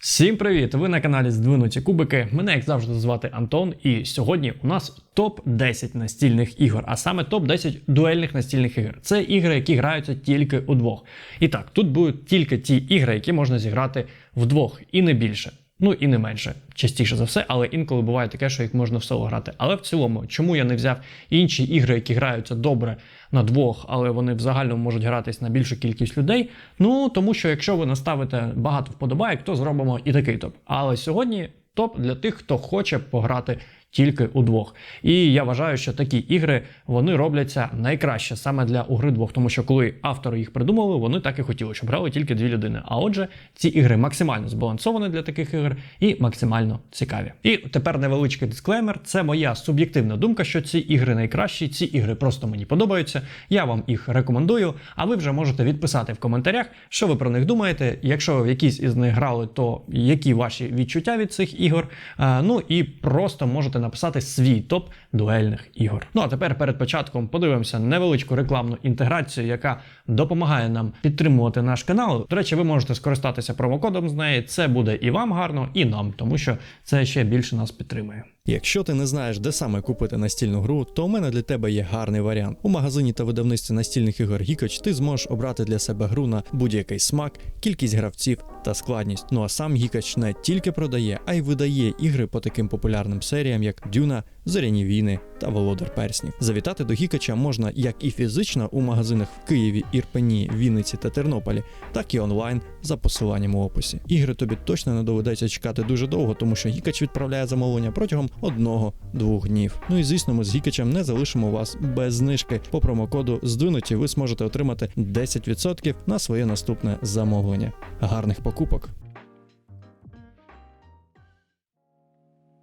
Всім привіт! Ви на каналі Здвинуті Кубики. Мене, як завжди, звати Антон, і сьогодні у нас топ-10 настільних ігор, а саме топ-10 дуельних настільних ігор. Це ігри, які граються тільки удвох. І так, тут будуть тільки ті ігри, які можна зіграти вдвох, і не більше. Ну і не менше, частіше за все, але інколи буває таке, що їх можна в соло грати. Але в цілому, чому я не взяв інші ігри, які граються добре на двох, але вони в загальному можуть гратись на більшу кількість людей? Ну тому що якщо ви наставите багато вподобайок, то зробимо і такий топ. Але сьогодні топ для тих, хто хоче пограти тільки удвох. І я вважаю, що такі ігри вони робляться найкраще саме для угри двох, тому що коли автори їх придумали, вони так і хотіли, щоб грали тільки дві людини. А отже, ці ігри максимально збалансовані для таких ігор і максимально цікаві. І тепер невеличкий дисклеймер. Це моя суб'єктивна думка, що ці ігри найкращі, ці ігри просто мені подобаються. Я вам їх рекомендую. А ви вже можете відписати в коментарях, що ви про них думаєте. Якщо ви в якісь із них грали, то які ваші відчуття від цих ігор. Е, Ну і просто можете написати свій топ дуельних ігор. Ну а тепер перед початком подивимося невеличку рекламну інтеграцію, яка допомагає нам підтримувати наш канал. До речі, ви можете скористатися промокодом з неї. Це буде і вам гарно, і нам, тому що це ще більше нас підтримує. Якщо ти не знаєш, де саме купити настільну гру, то у мене для тебе є гарний варіант. У магазині та видавництві настільних ігор Гікач ти зможеш обрати для себе гру на будь-який смак, кількість гравців та складність. Ну а сам Гікач не тільки продає, а й видає ігри по таким популярним серіям, як Дюна, Зоряні війни та Володар Перснів. Завітати до Гікача можна як і фізично у магазинах в Києві, Ірпені, Вінниці та Тернополі, так і онлайн за посиланням у описі. Ігри тобі точно не доведеться чекати дуже довго, тому що Гікач відправляє замовлення протягом одного-двох днів. Ну і звісно, ми з Гікачем не залишимо вас без знижки. По промокоду здвинуті ви зможете отримати 10% на своє наступне замовлення. Гарних покупок!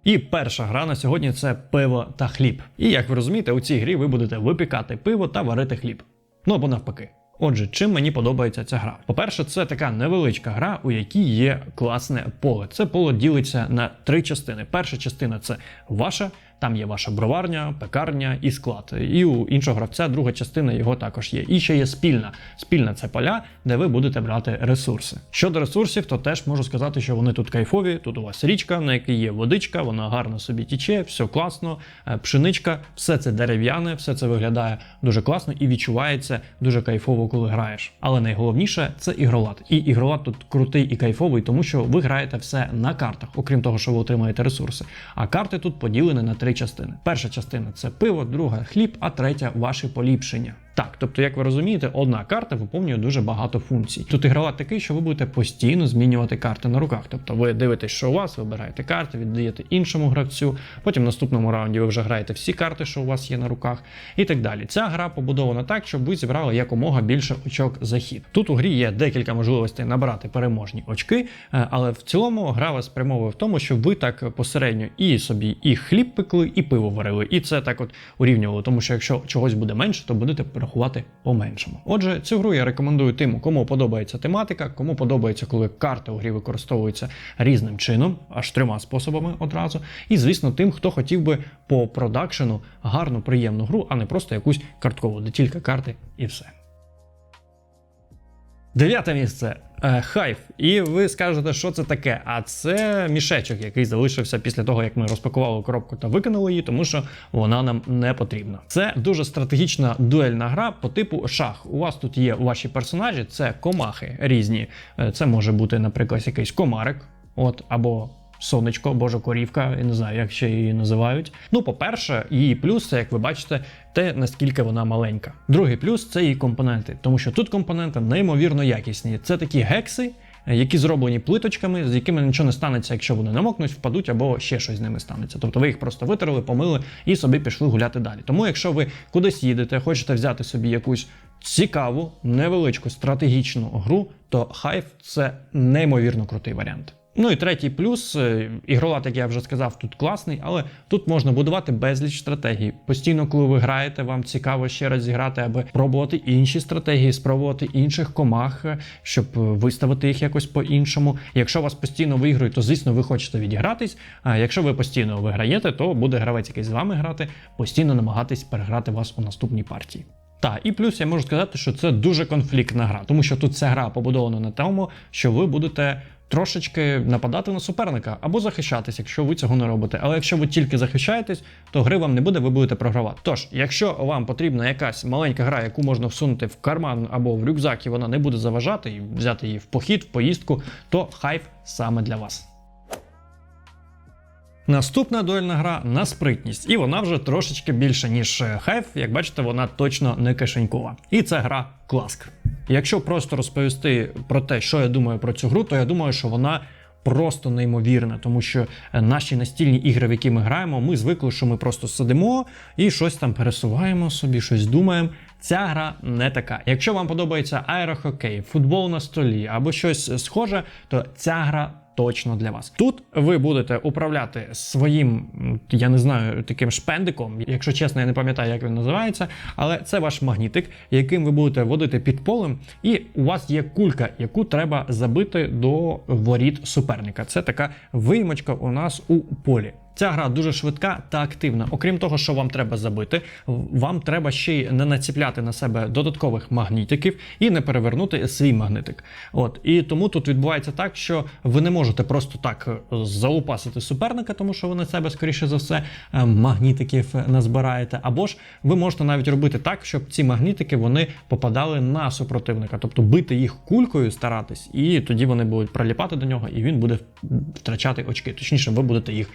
І перша гра на сьогодні це пиво та хліб. І як ви розумієте, у цій грі ви будете випікати пиво та варити хліб. Ну або навпаки. Отже, чим мені подобається ця гра? По-перше, це така невеличка гра, у якій є класне поле. Це поле ділиться на три частини. Перша частина це ваша, там є ваша броварня, пекарня і склад. І у іншого гравця друга частина його також є. І ще є спільна. Спільна це поля, де ви будете брати ресурси. Щодо ресурсів, то теж можу сказати, що вони тут кайфові. Тут у вас річка, на якій є водичка, вона гарно собі тіче, все класно, е, пшеничка, все це дерев'яне, все це виглядає дуже класно і відчувається дуже кайфово, коли граєш. Але найголовніше це ігролад. І ігролад тут крутий і кайфовий, тому що ви граєте все на картах, окрім того, що ви отримаєте ресурси. А карти тут поділені на три частини. Перша частина це пиво, друга хліб, а третя ваші поліпшення. Так, тобто, як ви розумієте, одна карта виповнює дуже багато функцій. Тут ігрова такий, що ви будете постійно змінювати карти на руках. Тобто ви дивитесь, що у вас, вибираєте карти, віддаєте іншому гравцю. Потім в наступному раунді ви вже граєте всі карти, що у вас є на руках, і так далі. Ця гра побудована так, щоб ви зібрали якомога більше очок за хід. Тут у грі є декілька можливостей набрати переможні очки, е, але в цілому гра вас спрямовує в тому, щоб ви так посередньо і собі і хліб пекли, і пиво варили. І це так от урівнювало, тому що якщо чогось буде менше, то будете рахувати по-меншому. Отже, цю гру я рекомендую тим, кому подобається тематика, кому подобається, коли карти у грі використовуються різним чином, аж трьома способами одразу. І, звісно, тим, хто хотів би по продакшену гарну, приємну гру, а не просто якусь карткову, де тільки карти і все. Дев'яте місце е, хайф. І ви скажете, що це таке? А це мішечок, який залишився після того, як ми розпакували коробку та викинули її, тому що вона нам не потрібна. Це дуже стратегічна дуельна гра по типу шах. У вас тут є ваші персонажі, це комахи різні. Е, Це може бути, наприклад, якийсь комарик, от або. Сонечко, божа корівка, я не знаю, як ще її називають. Ну, по-перше, її плюс, це як ви бачите, те наскільки вона маленька. Другий плюс це її компоненти, тому що тут компоненти неймовірно якісні. Це такі гекси, які зроблені плиточками, з якими нічого не станеться, якщо вони намокнуть, впадуть або ще щось з ними станеться. Тобто ви їх просто витерли, помили і собі пішли гуляти далі. Тому, якщо ви кудись їдете, хочете взяти собі якусь цікаву, невеличку стратегічну гру, то Hive – це неймовірно крутий варіант. Ну і третій плюс, е, ігролад, як я вже сказав, тут класний, але тут можна будувати безліч стратегій. Постійно, коли ви граєте, вам цікаво ще раз зіграти, аби пробувати інші стратегії, спробувати інших комах, е, щоб виставити їх якось по-іншому. Якщо вас постійно виграють, то звісно ви хочете відігратись. А якщо ви постійно виграєте, то буде гравець, який з вами грати, постійно намагатись переграти вас у наступній партії. Та і плюс я можу сказати, що це дуже конфліктна гра, тому що тут ця гра побудована на тому, що ви будете трошечки нападати на суперника або захищатись, якщо ви цього не робите. Але якщо ви тільки захищаєтесь, то гри вам не буде, ви будете програвати. Тож, якщо вам потрібна якась маленька гра, яку можна всунути в карман або в рюкзак, і вона не буде заважати, і взяти її в похід, в поїздку, то хайф саме для вас. Наступна дуельна гра на спритність, і вона вже трошечки більше, ніж Hive. Як бачите, вона точно не кишенькова. І це гра Класк. Якщо просто розповісти про те, що я думаю про цю гру, то я думаю, що вона. Просто неймовірна, тому що е, наші настільні ігри, в які ми граємо, ми звикли, що ми просто сидимо і щось там пересуваємо собі, щось думаємо. Ця гра не така. Якщо вам подобається аерохокей, футбол на столі або щось схоже, то ця гра точно для вас. Тут ви будете управляти своїм, я не знаю, таким шпендиком. Якщо чесно, я не пам'ятаю, як він називається, але це ваш магнітик, яким ви будете водити під полем, і у вас є кулька, яку треба забити до воріт суперника. Це така виймочка у нас у полі. Ця гра дуже швидка та активна. Окрім того, що вам треба забити, вам треба ще й не націпляти на себе додаткових магнітиків і не перевернути свій магнитик. От і тому тут відбувається так, що ви не можете просто так е, залупасити суперника, тому що ви на себе, скоріше за все, е, магнітиків назбираєте. Або ж ви можете навіть робити так, щоб ці магнітики вони попадали на супротивника, тобто бити їх кулькою, старатись, і тоді вони будуть приліпати до нього, і він буде втрачати очки. Точніше, ви будете їх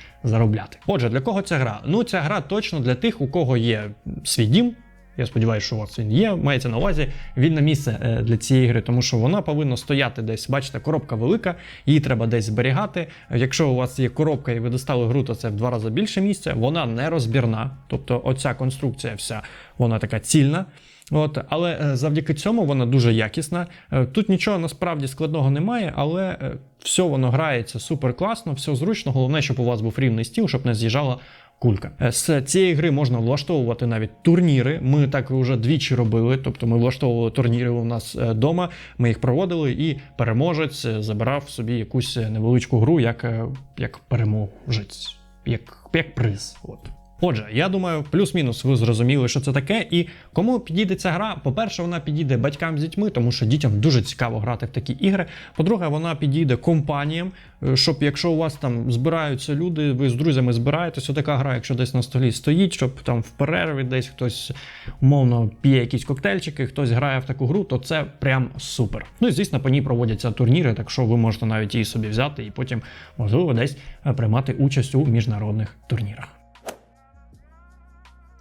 заробляти. Отже, для кого ця гра? Ну, ця гра точно для тих, у кого є свій дім. Я сподіваюся, що у вас він є. Мається на увазі вільне місце е, для цієї гри, тому що вона повинна стояти десь. Бачите, коробка велика, її треба десь зберігати. Якщо у вас є коробка і ви достали гру, то це в два рази більше місця. Вона не розбірна, тобто оця конструкція вся вона така цільна. От, але е, завдяки цьому вона дуже якісна. Е, Тут нічого насправді складного немає, але все воно грається супер класно, все зручно. Головне, щоб у вас був рівний стіл, щоб не з'їжджала кулька. Е, З цієї гри можна влаштовувати навіть турніри. Ми так вже двічі робили. Тобто ми влаштовували турніри у нас вдома, ми їх проводили, і переможець е, забирав собі якусь е, невеличку гру як, е, як переможець, як, як приз. От. Отже, я думаю, плюс-мінус ви зрозуміли, що це таке. І кому підійде ця гра? По-перше, вона підійде батькам з дітьми, тому що дітям дуже цікаво грати в такі ігри. По-друге, вона підійде компаніям, е, щоб якщо у вас там збираються люди, ви з друзями збираєтесь, така гра, якщо десь на столі стоїть, щоб там в перерві десь хтось умовно п'є якісь коктейльчики, хтось грає в таку гру, то це прям супер. Ну і звісно, по ній проводяться турніри, так що ви можете навіть її собі взяти і потім, можливо, десь е, приймати участь у міжнародних турнірах.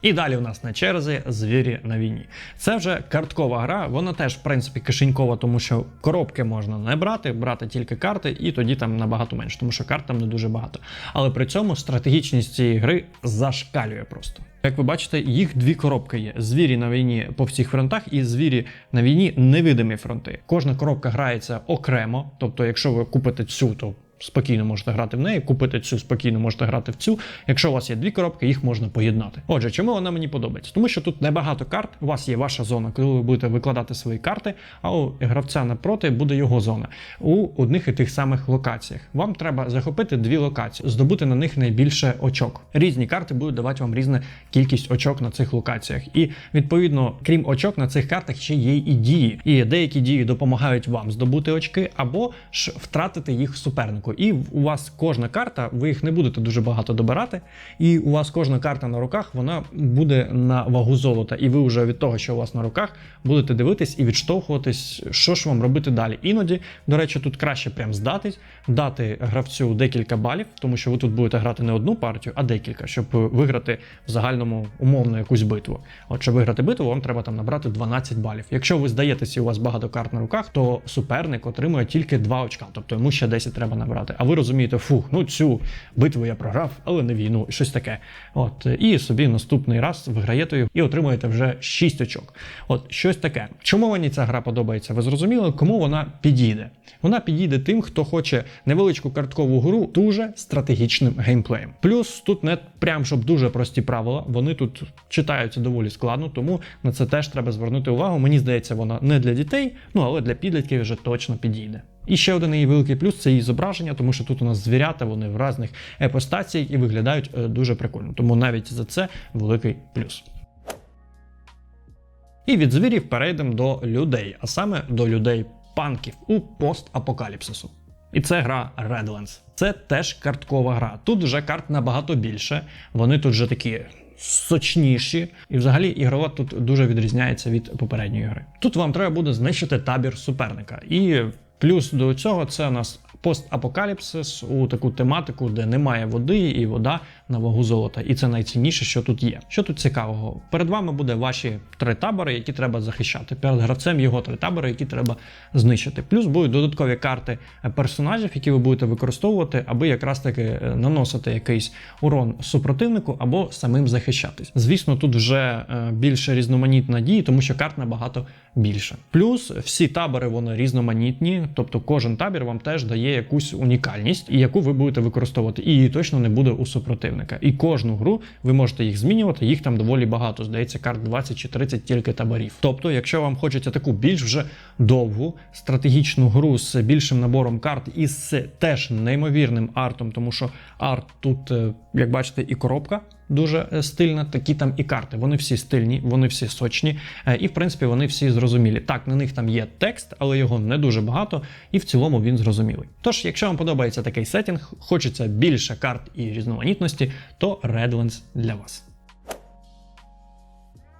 І далі у нас на черзі звірі на війні. Це вже карткова гра, вона теж, в принципі, кишенькова, тому що коробки можна не брати, брати тільки карти, і тоді там набагато менше, тому що карт там не дуже багато. Але при цьому стратегічність цієї гри зашкалює просто. Як ви бачите, їх дві коробки є: звірі на війні по всіх фронтах, і звірі на війні невидимі фронти. Кожна коробка грається окремо, тобто, якщо ви купите цю, то спокійно можете грати в неї, купити цю спокійно можете грати в цю. Якщо у вас є дві коробки, їх можна поєднати. Отже, чому вона мені подобається? Тому що тут небагато карт. У вас є ваша зона, коли ви будете викладати свої карти, а у гравця напроти буде його зона у одних і тих самих локаціях. Вам треба захопити дві локації, здобути на них найбільше очок. Різні карти будуть давати вам різну кількість очок на цих локаціях. І відповідно, крім очок, на цих картах ще є і дії. І деякі дії допомагають вам здобути очки або ж втратити їх супернику. І у вас кожна карта, ви їх не будете дуже багато добирати, і у вас кожна карта на руках вона буде на вагу золота. І ви вже від того, що у вас на руках, будете дивитись і відштовхуватись, що ж вам робити далі. Іноді, до речі, тут краще прям здатись, дати гравцю декілька балів, тому що ви тут будете грати не одну партію, а декілька, щоб виграти в загальному умовно якусь битву. От щоб виграти битву, вам треба там набрати 12 балів. Якщо ви здаєтеся, і у вас багато карт на руках, то суперник отримує тільки 2 очка, тобто йому ще 10 треба набрати. А ви розумієте, фух, ну цю битву я програв, але не війну, щось таке. От і собі наступний раз виграєте її і отримуєте вже 6 очок. От щось таке. Чому мені ця гра подобається? Ви зрозуміли, кому вона підійде? Вона підійде тим, хто хоче невеличку карткову гру дуже стратегічним геймплеєм. Плюс тут не прям щоб дуже прості правила. Вони тут читаються доволі складно, тому на це теж треба звернути увагу. Мені здається, вона не для дітей, ну але для підлітків вже точно підійде. І ще один її великий плюс це її зображення, тому що тут у нас звірята, вони в різних епостаціях і виглядають е, дуже прикольно. Тому навіть за це великий плюс. І від звірів перейдемо до людей, а саме до людей-панків у постапокаліпсису. І це гра Redlands. Це теж карткова гра. Тут вже карт набагато більше. Вони тут вже такі сочніші. І взагалі ігрова тут дуже відрізняється від попередньої гри. Тут вам треба буде знищити табір суперника. І плюс до цього це у нас постапокаліпсис у таку тематику, де немає води, і вода на вагу золота. І це найцінніше, що тут є. Що тут цікавого? Перед вами буде ваші три табори, які треба захищати. Перед гравцем його три табори, які треба знищити. Плюс будуть додаткові карти персонажів, які ви будете використовувати, аби якраз таки е, наносити якийсь урон супротивнику або самим захищатись. Звісно, тут вже е, більше різноманітна дії, тому що карт набагато більше. Плюс всі табори вони різноманітні, тобто кожен табір вам теж дає якусь унікальність, і яку ви будете використовувати. І її точно не буде у супротивника. І кожну гру ви можете їх змінювати. Їх там доволі багато. Здається, карт 20 чи 30 тільки таборів. Тобто, якщо вам хочеться таку більш вже довгу стратегічну гру з більшим набором карт і з теж неймовірним артом, тому що арт тут, е, як бачите, і коробка дуже е, стильна, такі там і карти. Вони всі стильні, вони всі сочні, е, і в принципі вони всі зрозумілі. Так, на них там є текст, але його не дуже багато, і в цілому він зрозумілий. Тож, якщо вам подобається такий сетінг, хочеться більше карт і різноманітності, то Redlands для вас.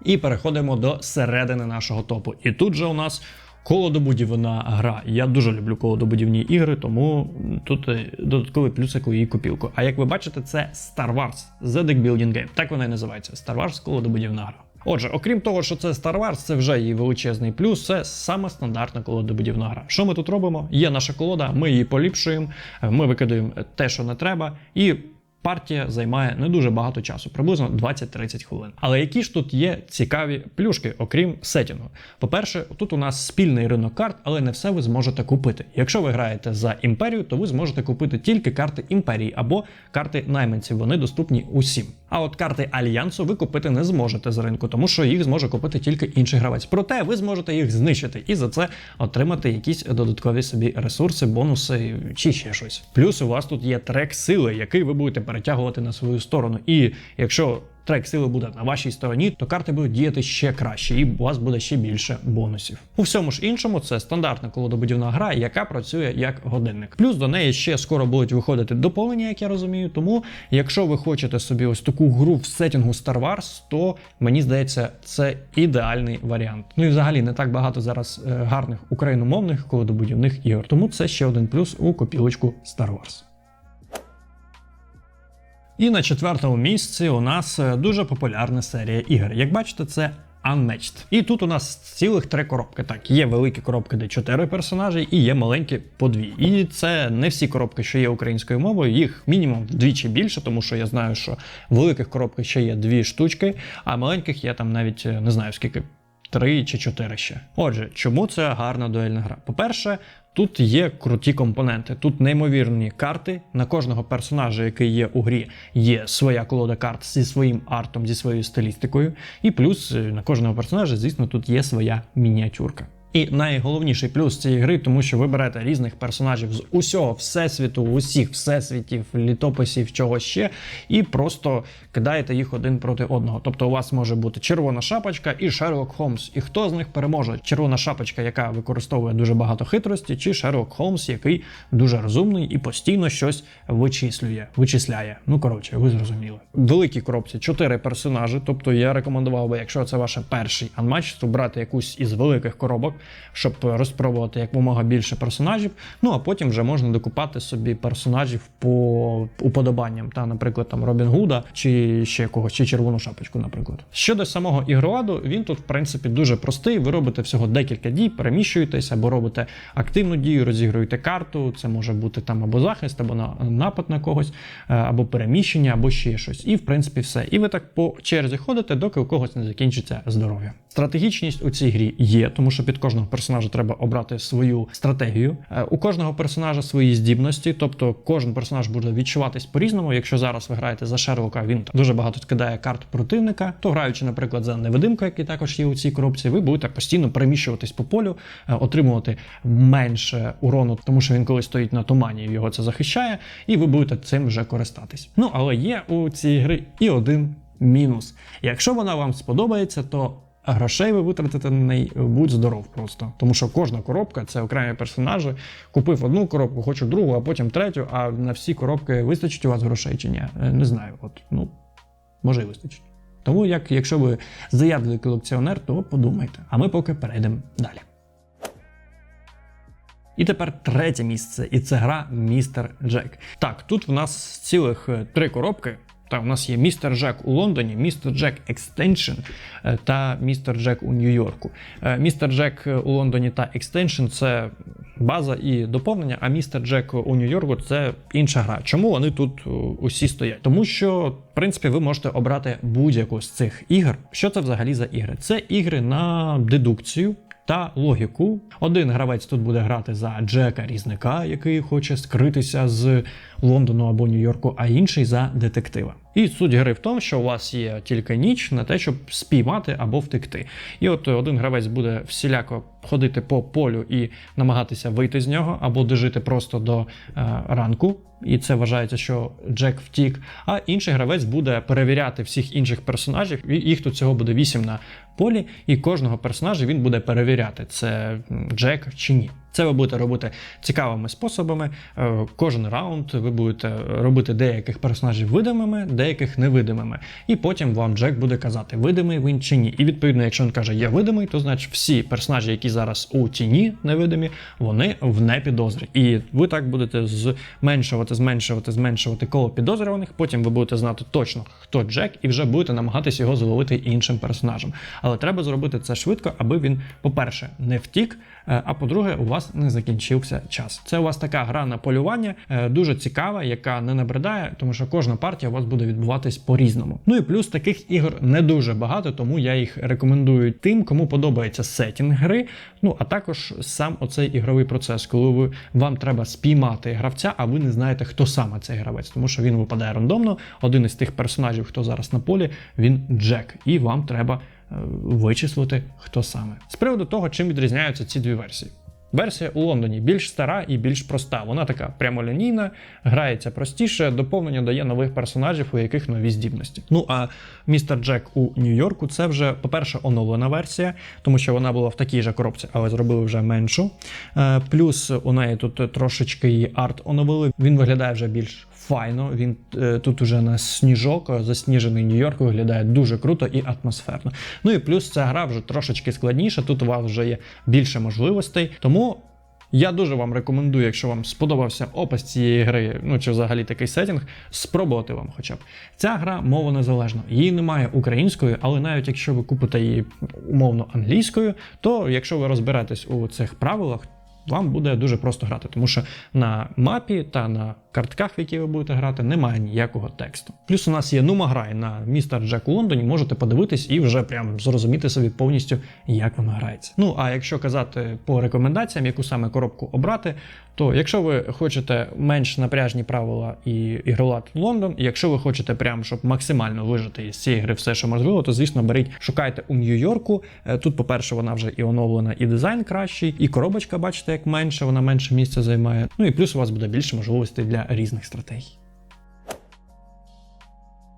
І переходимо до середини нашого топу. І тут же у нас колодобудівна гра. Я дуже люблю колодобудівні ігри, тому тут е, додатковий плюсик у її копілку. А як ви бачите, це Star Wars The Deck Building Game. Так вона і називається Star Wars колодобудівна гра. Отже, окрім того, що це Star Wars, це вже її величезний плюс. Це саме стандартна колодобудівна гра. Що ми тут робимо? Є наша колода, ми її поліпшуємо, е, ми викидаємо те, що не треба, і партія займає не дуже багато часу, приблизно 20-30 хвилин. Але які ж тут є цікаві плюшки, окрім сетінгу? По-перше, тут у нас спільний ринок карт, але не все ви зможете купити. Якщо ви граєте за імперію, то ви зможете купити тільки карти імперії або карти найманців. Вони доступні усім. А от карти альянсу ви купити не зможете з ринку, тому що їх зможе купити тільки інший гравець. Проте ви зможете їх знищити і за це отримати якісь додаткові собі ресурси, бонуси чи ще щось. Плюс у вас тут є трек сили, який ви будете перетягувати на свою сторону. І якщо трек сили буде на вашій стороні, то карти будуть діяти ще краще, і у вас буде ще більше бонусів. У всьому ж іншому це стандартна колодобудівна гра, яка працює як годинник. Плюс до неї ще скоро будуть виходити доповнення, як я розумію. Тому, якщо ви хочете собі ось таку гру в сетінгу Star Wars, то мені здається, це ідеальний варіант. Ну і взагалі не так багато зараз е, гарних україномовних колодобудівних ігор. Тому це ще один плюс у копілочку Star Wars. І на четвертому місці у нас е, дуже популярна серія ігор. Як бачите, це Unmatched. І тут у нас цілих три коробки. Так, є великі коробки, де чотири персонажі, і є маленькі по дві. І це не всі коробки, що є українською мовою, їх мінімум вдвічі більше, тому що я знаю, що в великих коробках ще є дві штучки, а маленьких є там навіть е, не знаю скільки. Три чи чотири ще. Отже, чому це гарна дуельна гра? По-перше, тут є круті компоненти. Тут неймовірні карти. На кожного персонажа, який є у грі, є своя колода карт зі своїм артом, зі своєю стилістикою. І плюс е, на кожного персонажа, звісно, тут є своя мініатюрка. І найголовніший плюс цієї гри, тому що ви берете різних персонажів з усього всесвіту, усіх всесвітів, літописів, чого ще, і просто кидаєте їх один проти одного. Тобто у вас може бути червона шапочка і Шерлок Холмс. І хто з них переможе? Червона шапочка, яка використовує дуже багато хитрості, чи Шерлок Холмс, який дуже розумний і постійно щось вичислює, вичисляє. Ну коротше, ви зрозуміли. В великій коробці чотири персонажі. Тобто я рекомендував би, якщо це ваш перший анматч, то брати якусь із великих коробок щоб розпробувати якомога більше персонажів. Ну а потім вже можна докупати собі персонажів по уподобанням, та, наприклад, там Робін Гуда чи ще когось, чи червону шапочку, наприклад. Щодо самого ігроладу, він тут, в принципі, дуже простий. Ви робите всього декілька дій, переміщуєтесь або робите активну дію, розігруєте карту. Це може бути там або захист, або на напад на когось, е, або переміщення, або ще щось. І в принципі все. І ви так по черзі ходите, доки у когось не закінчиться здоров'я. Стратегічність у цій грі є, тому що під кожного персонажа треба обрати свою стратегію. Е, У кожного персонажа свої здібності, тобто кожен персонаж буде відчуватись по-різному. Якщо зараз ви граєте за Шерлока, він дуже багато кидає карт противника, то граючи, наприклад, за невидимка, який також є у цій коробці, ви будете постійно переміщуватись по полю, е, отримувати менше урону, тому що він коли стоїть на тумані, його це захищає, і ви будете цим вже користатись. Ну але є у цій гри і один мінус. Якщо вона вам сподобається, то грошей ви витратите на неї, будь здоров просто. Тому що кожна коробка це окремі персонажі. Купив одну коробку, хочу другу, а потім третю. А на всі коробки вистачить у вас грошей чи ні? Е, Не знаю. От, ну, може і вистачить. Тому, як, якщо ви заядлий колекціонер, то подумайте. А ми поки перейдемо далі. І тепер третє місце, і це гра Містер Джек. Так, тут в нас цілих е, три коробки. Та у нас є Містер Джек у Лондоні, Містер Джек Екстеншн та Містер Джек у Нью-Йорку. Е, Містер Джек у Лондоні та Екстеншн це база і доповнення, а Містер Джек у Нью-Йорку це інша гра. Чому вони тут е, усі стоять? Тому що, в принципі, ви можете обрати будь-яку з цих ігор. Що це взагалі за ігри? Це ігри на дедукцію та логіку. Один гравець тут буде грати за Джека Різника, який хоче скритися з Лондону або Нью-Йорку, а інший за детектива. І суть гри в тому, що у вас є тільки ніч на те, щоб спіймати або втекти. І от один гравець буде всіляко ходити по полю і намагатися вийти з нього, або дожити просто до е, ранку. І це вважається, що Джек втік. А інший гравець буде перевіряти всіх інших персонажів. і Їх тут всього буде 8 на полі, і кожного персонажа він буде перевіряти, це Джек чи ні. Це ви будете робити цікавими способами. Е, Кожен раунд ви будете робити деяких персонажів видимими, деяких невидимими. І потім вам Джек буде казати, видимий він чи ні. І відповідно, якщо він каже, я видимий, то значить всі персонажі, які зараз у тіні невидимі, вони в непідозрі. І ви так будете зменшувати, зменшувати, зменшувати коло підозрюваних. Потім ви будете знати точно, хто Джек, і вже будете намагатися його зловити іншим персонажем. Але треба зробити це швидко, аби він, по-перше, не втік. е, А по-друге, у вас не закінчився час. Це у вас така гра на полювання, е, дуже цікава, яка не набридає, тому що кожна партія у вас буде відбуватись по-різному. Ну і плюс таких ігор не дуже багато, тому я їх рекомендую тим, кому подобається сетінг гри. Ну а також сам оцей ігровий процес, коли ви вам треба спіймати гравця, а ви не знаєте, хто саме цей гравець, тому що він випадає рандомно. Один із тих персонажів, хто зараз на полі, він Джек, і вам треба е, вичислити, хто саме. З приводу того, чим відрізняються ці дві версії. Версія у Лондоні більш стара і більш проста. Вона така прямолінійна, грається простіше, доповнення дає нових персонажів, у яких нові здібності. Ну а містер Джек у Нью-Йорку це вже, по-перше, оновлена версія, тому що вона була в такій же коробці, але зробили вже меншу. Е, Плюс у неї тут трошечки її арт оновили. Він виглядає вже більш файно. Він е, тут уже на сніжок, е, засніжений Нью-Йорк виглядає дуже круто і атмосферно. Ну і плюс ця гра вже трошечки складніша. Тут у вас вже є більше можливостей. Тому я дуже вам рекомендую, якщо вам сподобався опис цієї гри, ну чи взагалі такий сетінг, спробувати вам хоча б. Ця гра мова незалежна. Її немає українською, але навіть якщо ви купите її умовно англійською, то якщо ви розберетесь у цих правилах, вам буде дуже просто грати, тому що на мапі та на картках, в які ви будете грати, немає ніякого тексту. Плюс у нас є Нума грай на містер Джек у Лондоні, можете подивитись і вже прям зрозуміти собі повністю, як воно грається. Ну а якщо казати по рекомендаціям, яку саме коробку обрати, то якщо ви хочете менш напряжні правила і ігролад Лондон, якщо ви хочете прям, щоб максимально вижити із цієї гри все, що можливо, то звісно беріть, шукайте у Нью-Йорку. Е, Тут, по-перше, вона вже і оновлена, і дизайн кращий, і коробочка, бачите, як менше, вона менше місця займає. Ну і плюс у вас буде більше можливостей для різних стратегій.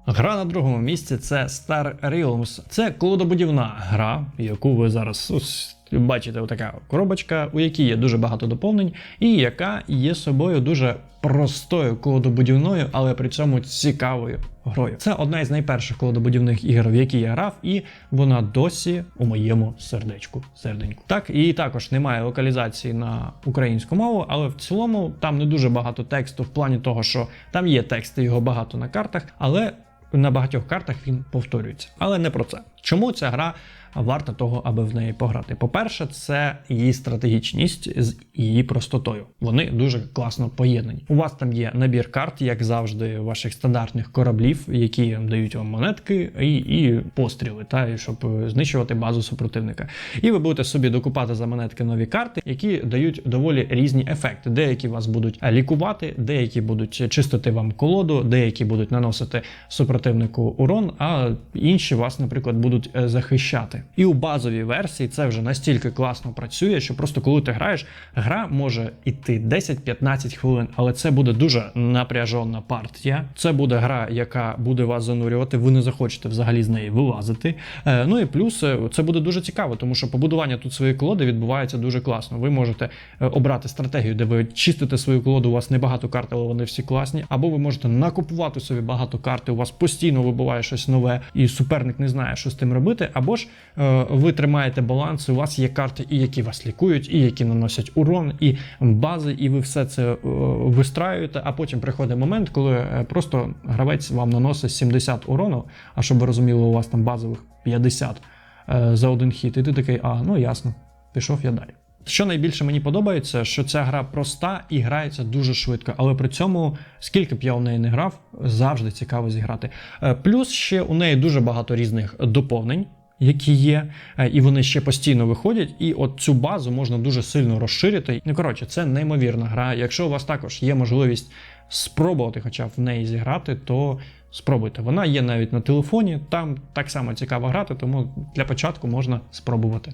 Гра на другому місці це Star Realms. Це колодобудівна гра, яку ви зараз ось бачите, отака коробочка, у якій є дуже багато доповнень, і яка є собою дуже простою колодобудівною, але при цьому цікавою грою. Це одна із найперших колодобудівних ігор, в які я грав, і вона досі у моєму сердечку. Серденьку. Так, і також немає локалізації на українську мову, але в цілому там не дуже багато тексту в плані того, що там є тексти, його багато на картах, але на багатьох картах він повторюється. Але не про це. Чому ця гра варта того, аби в неї пограти? По-перше, це її стратегічність з її простотою. Вони дуже класно поєднані. У вас там є набір карт, як завжди, ваших стандартних кораблів, які дають вам монетки і, і постріли, та щоб е, знищувати базу супротивника. І ви будете собі докупати за монетки нові карти, які дають доволі різні ефекти. Деякі вас будуть лікувати, деякі будуть чистити вам колоду, деякі будуть наносити супротивнику урон, а інші вас, наприклад, будуть будуть е, захищати. І у базовій версії це вже настільки класно працює, що просто коли ти граєш, гра може йти 10-15 хвилин, але це буде дуже напряжена партія. Це буде гра, яка буде вас занурювати. Ви не захочете взагалі з неї вилазити. Е, Ну і плюс е, це буде дуже цікаво, тому що побудування тут своєї колоди відбувається дуже класно. Ви можете обрати стратегію, де ви чистите свою колоду. У вас небагато карт, але вони всі класні. Або ви можете накупувати собі багато карт. У вас постійно вибуває щось нове, і суперник не знає, що з тим робити. Або ж е, ви тримаєте баланс. У вас є карти, і які вас лікують, і які наносять урон, і бази, і ви все це е, вистраюєте. А потім приходить момент, коли е, просто гравець вам наносить 70 урону. А щоб ви розуміли, у вас там базових 50 е, за один хід. І ти такий, а ну ясно, пішов я далі. Що найбільше мені подобається, що ця гра проста і грається дуже швидко, але при цьому, скільки б я у неї не грав, завжди цікаво зіграти. Е, Плюс ще у неї дуже багато різних доповнень. Які є, е, і вони ще постійно виходять, і от цю базу можна дуже сильно розширити. Ну коротше, це неймовірна гра. Якщо у вас також є можливість спробувати, хоча б в неї зіграти, то спробуйте. Вона є навіть на телефоні. Там так само цікаво грати, тому для початку можна спробувати.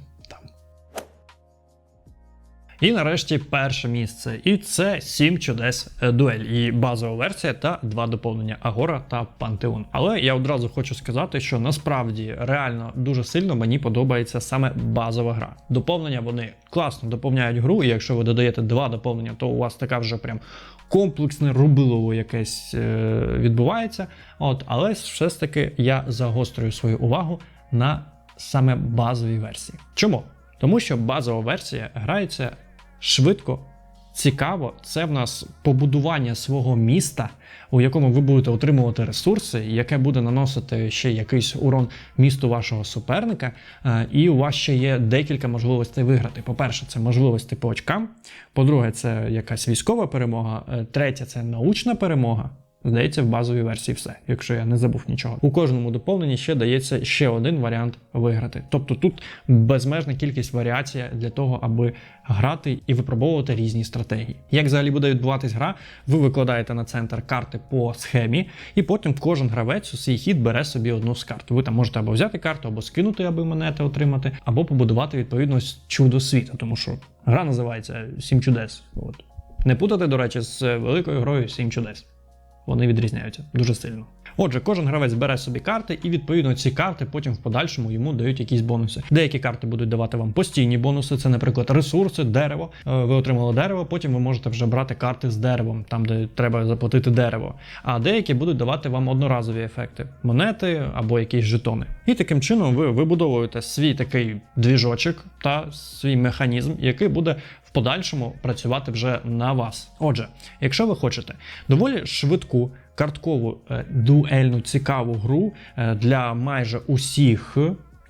І нарешті перше місце. І це 7 чудес дуель. І базова версія та два доповнення Агора та Пантеон. Але я одразу хочу сказати, що насправді реально дуже сильно мені подобається саме базова гра. Доповнення вони класно доповняють гру, і якщо ви додаєте два доповнення, то у вас така вже прям комплексне рубилово якесь е, відбувається. От, але все ж таки я загострюю свою увагу на саме базовій версії. Чому? Тому що базова версія грається швидко, цікаво. Це в нас побудування свого міста, у якому ви будете отримувати ресурси, яке буде наносити ще якийсь урон місту вашого суперника. Е, І у вас ще є декілька можливостей виграти. По-перше, це можливості по очкам. По-друге, це якась військова перемога. Е, Третє це научна перемога. Здається, в базовій версії все, якщо я не забув нічого. У кожному доповненні ще дається ще один варіант виграти. Тобто тут безмежна кількість варіацій для того, аби грати і випробовувати різні стратегії. Як взагалі буде відбуватись гра, ви викладаєте на центр карти по схемі, і потім кожен гравець у свій хід бере собі одну з карт. Ви там можете або взяти карту, або скинути, аби монети отримати, або побудувати відповідно чудо світу, тому що гра називається Сім чудес. От. Не путати, до речі, з великою грою Сім чудес вони відрізняються дуже сильно. Отже, кожен гравець бере собі карти, і відповідно ці карти потім в подальшому йому дають якісь бонуси. Деякі карти будуть давати вам постійні бонуси. Це, наприклад, ресурси, дерево. Е, Ви отримали дерево, потім ви можете вже брати карти з деревом, там де треба заплатити дерево. А деякі будуть давати вам одноразові ефекти монети або якісь жетони. І таким чином ви вибудовуєте свій такий двіжочок та свій механізм, який буде подальшому працювати вже на вас. Отже, якщо ви хочете доволі швидку карткову е, дуельну цікаву гру е, для майже усіх.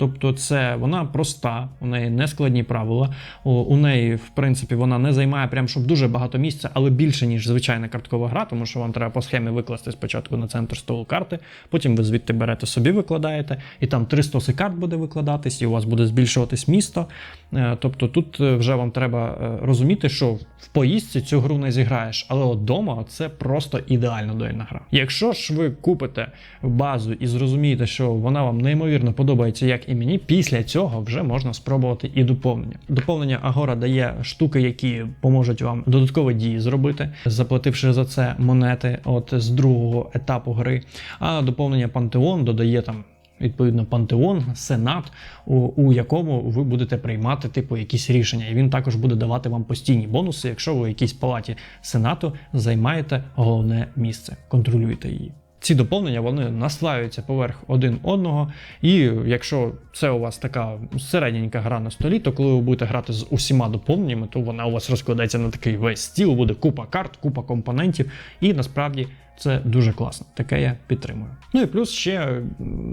Тобто, це вона проста, у неї не складні правила. У, неї, в принципі, вона не займає прям щоб дуже багато місця, але більше, ніж звичайна карткова гра, тому що вам треба по схемі викласти спочатку на центр столу карти, потім ви звідти берете собі, викладаєте, і там три стоси карт буде викладатись, і у вас буде збільшуватись місто. Е, Тобто тут е, вже вам треба е, розуміти, що в поїздці цю гру не зіграєш, але от дома це просто ідеально дуельна гра. Якщо ж ви купите базу і зрозумієте, що вона вам неймовірно подобається, як і мені, після цього вже можна спробувати і доповнення. Доповнення Агора дає штуки, які поможуть вам додаткові дії зробити, заплативши за це монети от з другого етапу гри. А доповнення Пантеон додає там відповідно пантеон, сенат, у, у якому ви будете приймати типу якісь рішення. І він також буде давати вам постійні бонуси, якщо ви в якійсь палаті сенату займаєте головне місце, контролюєте її. Ці доповнення вони наслаюються поверх один одного, і якщо це у вас така середненька гра на столі, то коли ви будете грати з усіма доповненнями, то вона у вас розкладається на такий весь стіл, буде купа карт, купа компонентів, і насправді це дуже класно. Таке я підтримую. Ну і плюс ще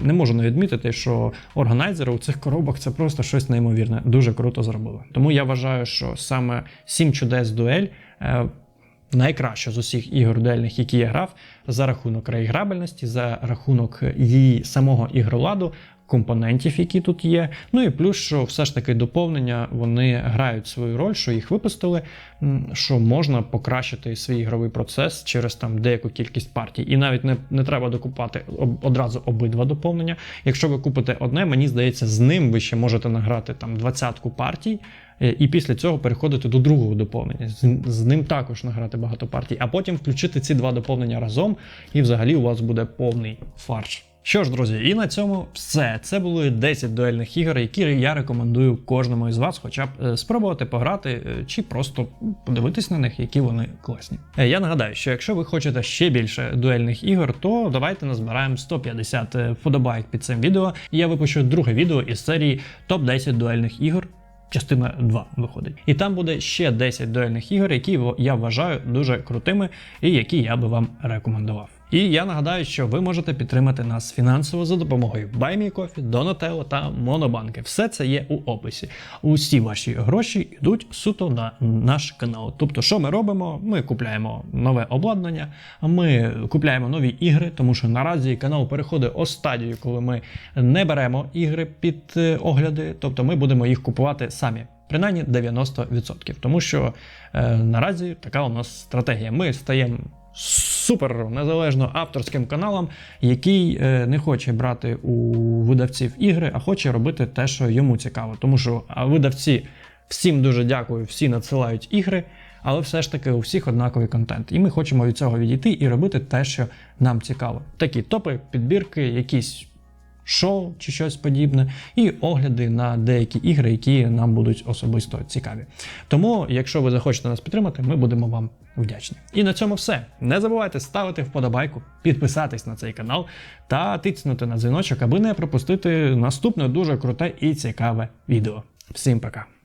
не можу не відмітити, що органайзери у цих коробок це просто щось неймовірне, дуже круто зробили. Тому я вважаю, що саме 7 чудес дуель. Найкраще з усіх ігор дуельних, які я грав, за рахунок реіграбельності, за рахунок її самого ігроладу, компонентів, які тут є. Ну і плюс, що все ж таки доповнення вони грають свою роль, що їх випустили, що можна покращити свій ігровий процес через там деяку кількість партій. І навіть не, не треба докупати одразу обидва доповнення. Якщо ви купите одне, мені здається, з ним ви ще можете награти там двадцятку партій. Е, І після цього переходити до другого доповнення. З, з ним також награти багато партій, а потім включити ці два доповнення разом, і взагалі у вас буде повний фарш. Що ж, друзі, і на цьому все. Це були 10 дуельних ігор, які я рекомендую кожному із вас, хоча б е, спробувати пограти е, чи просто подивитись на них, які вони класні. Я нагадаю, що якщо ви хочете ще більше дуельних ігор, то давайте назбираємо 150 вподобайок під цим відео. І я випущу друге відео із серії топ 10 дуельних ігор. Частина 2 виходить. І там буде ще 10 дуельних ігор, які я вважаю дуже крутими і які я би вам рекомендував. І я нагадаю, що ви можете підтримати нас фінансово за допомогою BuyMeCoffee, Donatello та Монобанки. Все це є у описі. Усі ваші гроші йдуть суто на наш канал. Тобто, що ми робимо? Ми купляємо нове обладнання, ми купляємо нові ігри, тому що наразі канал переходить у стадію, коли ми не беремо ігри під е, огляди, тобто ми будемо їх купувати самі. Принаймні 90%. Тому що е, наразі така у нас стратегія. Ми стаємо супер незалежно авторським каналом, який е, не хоче брати у видавців ігри, а хоче робити те, що йому цікаво. Тому що видавці всім дуже дякую, всі надсилають ігри. Але все ж таки у всіх однаковий контент. І ми хочемо від цього відійти і робити те, що нам цікаво. Такі топи, підбірки, якісь шоу чи щось подібне, і огляди на деякі ігри, які нам будуть особисто цікаві. Тому, якщо ви захочете нас підтримати, ми будемо вам вдячні. І на цьому все. Не забувайте ставити вподобайку, підписатись на цей канал та тиснути на дзвіночок, аби не пропустити наступне дуже круте і цікаве відео. Всім пока!